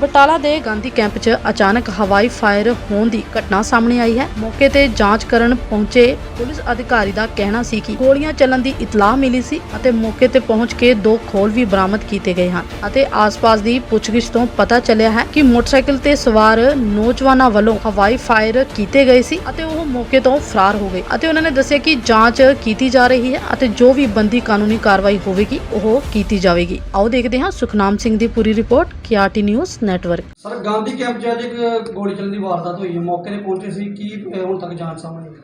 ਬਟਾਲਾ ਦੇ ਗਾਂਧੀ ਕੈਂਪ 'ਚ ਅਚਾਨਕ ਹਵਾਈ ਫਾਇਰ ਹੋਣ ਦੀ ਘਟਨਾ ਸਾਹਮਣੇ ਆਈ ਹੈ। ਮੌਕੇ ਤੇ ਜਾਂਚ ਕਰਨ ਪਹੁੰਚੇ ਪੁਲਿਸ ਅਧਿਕਾਰੀ ਦਾ ਕਹਿਣਾ ਸੀ ਕਿ ਗੋਲੀਆਂ ਚੱਲਣ ਦੀ ਇਤਲਾਹ ਮਿਲੀ ਸੀ ਅਤੇ ਮੌਕੇ ਤੇ ਪਹੁੰਚ ਕੇ ਦੋ ਖੋਲ ਵੀ ਬਰਾਮਦ ਕੀਤੇ ਗਏ ਹਨ ਅਤੇ ਆਸ-ਪਾਸ ਦੀ ਪੁੱਛਗਿੱਛ ਤੋਂ ਪਤਾ ਚੱਲਿਆ ਹੈ ਕਿ ਮੋਟਰਸਾਈਕਲ ਤੇ ਸਵਾਰ ਨੌਜਵਾਨਾਂ ਵੱਲੋਂ ਹਵਾਈ ਫਾਇਰ ਕੀਤੇ ਗਏ ਸੀ ਅਤੇ ਉਹ ਮੌਕੇ ਤੋਂ ਫਰਾਰ ਹੋ ਗਏ ਅਤੇ ਉਹਨਾਂ ਨੇ ਦੱਸਿਆ ਕਿ ਜਾਂਚ ਕੀਤੀ ਜਾ ਰਹੀ ਹੈ ਅਤੇ ਜੋ ਵੀ ਬੰਦੀ ਕਾਨੂੰਨੀ ਕਾਰਵਾਈ ਹੋਵੇਗੀ, ਉਹ ਕੀਤੀ ਜਾਵੇਗੀ। ਆਓ ਦੇਖਦੇ ਹਾਂ ਸੁਖਨਾਮ ਸਿੰਘ ਦੀ ਪੂਰੀ ਰਿਪੋਰਟ ਕਿਆਟੀ ਨਿਊਜ਼ ਨੈਟਵਰਕ ਸਰ ਗਾਂਧੀ ਕੈਂਪ 'ਚ ਅੱਜ ਇੱਕ ਗੋਲੀ ਚੱਲਣ ਦੀ ਵਾਰਦਾਤ ਹੋਈ ਹੈ। ਮੌਕੇ ਤੇ ਪਹੁੰਚੇ ਸੀ। ਕੀ ਅਹ, ਹੁਣ ਤੱਕ ਜਾਂਚ ਸਾਹਮਣੇ ਆਈ?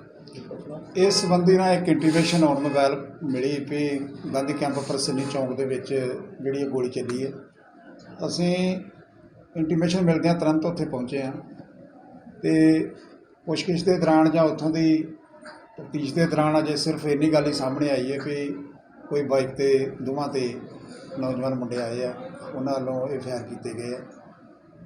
ਇਸ ਸੰਬੰਧੀ ਨਾਲ ਇੱਕ ਇੰਟੀਮੇਸ਼ਨ ਆਉਣ ਮੋਬਾਈਲ ਮਿਲੀ ਵੀ ਗਾਂਧੀ ਕੈਂਪ ਪਰਸਨੀ ਚੌਂਕ ਦੇ ਵਿੱਚ ਜਿਹੜੀ ਇਹ ਗੋਲੀ ਚੱਲੀ ਹੈ। ਅਸੀਂ ਇੰਟੀਮੇਸ਼ਨ ਮਿਲਦਿਆਂ ਤੁਰੰਤ ਉੱਥੇ ਪਹੁੰਚੇ ਹਾਂ ਤੇ ਪੁੱਛਗਿੱਛ ਦੇ ਦੌਰਾਨ ਜਾਂ ਉੱਥੋਂ ਦੀ ਤਫਤੀਸ਼ ਦੇ ਦੌਰਾਨ ਅਜੇ ਸਿਰਫ ਇੰਨੀ ਗੱਲ ਹੀ ਸਾਹਮਣੇ ਆਈ ਹੈ ਕਿ ਕੋਈ ਬਾਈਕ ਤੇ ਦੋਵਾਂ ਤੇ ਨੌਜਵਾਨ ਮੁੰਡੇ ਆਏ ਆ। ਉਹਨਾਂ ਵੱਲੋਂ ਇਹ ਫਾਇਰ ਕੀਤੇ ਗਏ ਆ।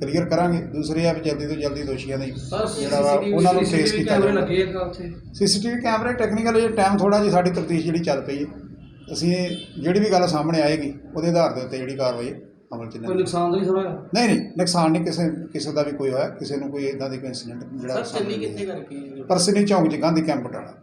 ਕਲੀਅਰ ਕਰਾਂਗੇ। ਦੂਸਰੇ ਆ ਵੀ ਜਲਦੀ ਤੋਂ ਜਲਦੀ ਦੋਸ਼ੀਆਂ ਦੀ ਜਿਹੜਾ ਵਾ ਉਹਨਾਂ ਨੂੰ ਟ੍ਰੇਸ ਕੀਤਾ ਜਾਵੇ। ਲੱਗੇ ਆ ਉੱਥੇ? ਸੀਸੀਟੀਵੀ ਕੈਮਰੇ ਟੈਕਨੀਕਲ ਜੇ ਟਾਈਮ ਥੋੜਾ ਜਿਹਾ ਸਾਡੀ ਤਫਤੀਸ਼ ਜਿਹੜੀ ਚੱਲ ਪਈ ਹੈ। ਅਸੀਂ ਜਿਹੜੀ ਵੀ ਗੱਲ ਸਾਹਮਣੇ ਆਏਗੀ ਉਹਦੇ ਆਧਾਰ ਦੇ ਉੱਤੇ ਜਿਹੜੀ ਕਾਰਵਾਈ ਅਮਲ ਚ ਕੋਈ ਨੁਕਸਾਨ ਨਹੀਂ ਹੋਇਆ? ਨਹੀਂ ਨਹੀਂ ਨੁਕਸਾਨ ਨਹੀਂ ਕਿਸੇ ਕਿਸੇ ਦਾ ਵੀ ਕੋਈ ਹੋਇਆ ਕਿਸੇ ਨੂੰ ਕੋਈ ਇਦਾਂ ਦੀ ਕੋਈ ਇਨਸੀਡੈਂਟ ਜਿਹੜਾ ਸਰ ਚੱਲੀ ਕਿੱਥੇ ਕਰਕੇ? ਪਰਸਨੀ ਚੌਂਕ ਚ ਗਾਂਧੀ ਕੈਂਪ ਬਟਾਲਾ